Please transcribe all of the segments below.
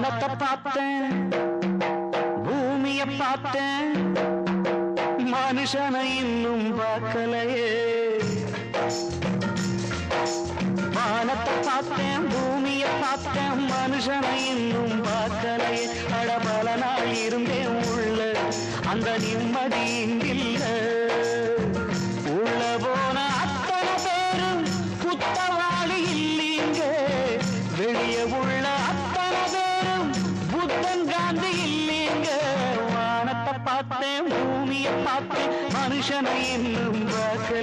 வானத்தை பார்த்தேன். பூமிய பார்த்தேன். மனுஷனை இன்னும் பார்க்கலையே. வானத்தை பார்த்தேன் பூமிய பார்த்தேன் மனுஷனை இன்னும் பார்க்கலையே. அட பல நாள் இருந்தேன் உள்ள. அந்த நிம்மதி இல்லை. பார்த்தேன் பூமியை பார்த்தேன் மனுஷனை இன்னும் பார்க்க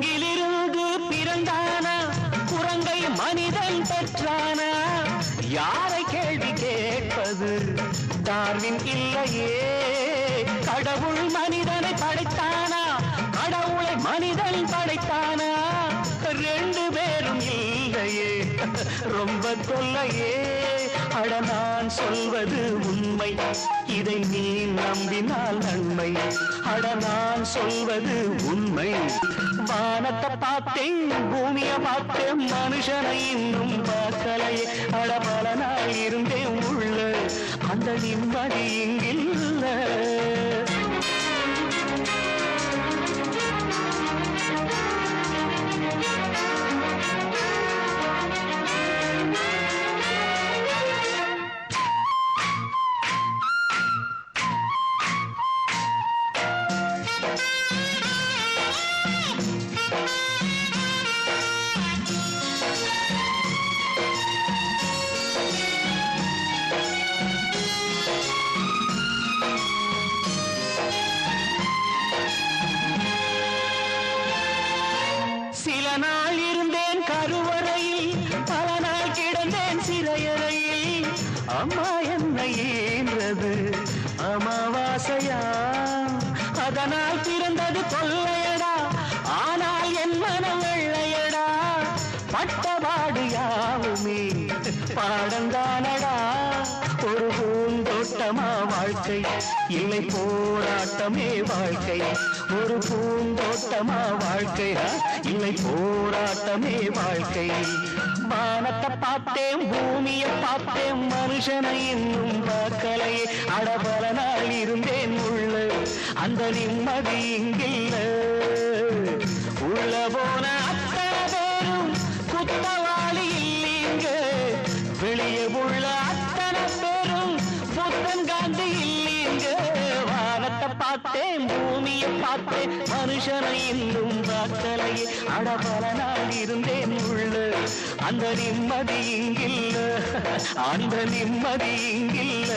குரங்கிலிருந்து பிறந்தானா? குரங்கை மனிதன் பெற்றானா? யாரை கேள்வி கேட்பது? டார்வின் இல்லையே. கடவுள் மனிதனை படைத்தானா? கடவுளை மனிதன் படைத்தானா? ரெண்டு பேரும் இல்லையே. ரொம்ப தொல்லையே. அட நான் சொல்வது உண்மை. இதை நீ நம்பினால் நன்மை. அட நான் சொல்வது உண்மை. வானத்தை பார்த்தேன் பூமியை பார்த்தேன் மனுஷனை இன்னும் பார்க்கலையே அட பல நாள் இருந்தேன் உள்ள. அந்த நிம்மதி இங்கில்லை அம்மா என்னை ஈன்றது அமாவாசையா? அதனால் பிறந்தது கொள்ளையடா. ஆனால் என் மனம் வெள்ளையடா. பட்டபாடு யாவுமே? பாடந்தானடா. பூந்தோட்டமா வாழ்க்கை இல்லை போராட்டமே வாழ்க்கை. ஒரு பூந்தோட்டமா வாழ்க்கை இல்லை போராட்டமே வாழ்க்கை. வானத்தை பார்த்தேன் பூமியை பார்த்தேன் மனுஷனை இன்னும் பார்க்கலையே அடபல நாள் இருந்தேன் உள்ள. அந்த நிம்மதி இங்கில்ல. உள்ள போன பார்த்தேன் பூமியை பார்த்தேன் மனுஷனை இன்னும் பார்க்கலையே அடபல நாள் இருந்தேன் உள்ள. அந்த நிம்மதி இங்கில்ல. அந்த நிம்மதி இங்கில்ல.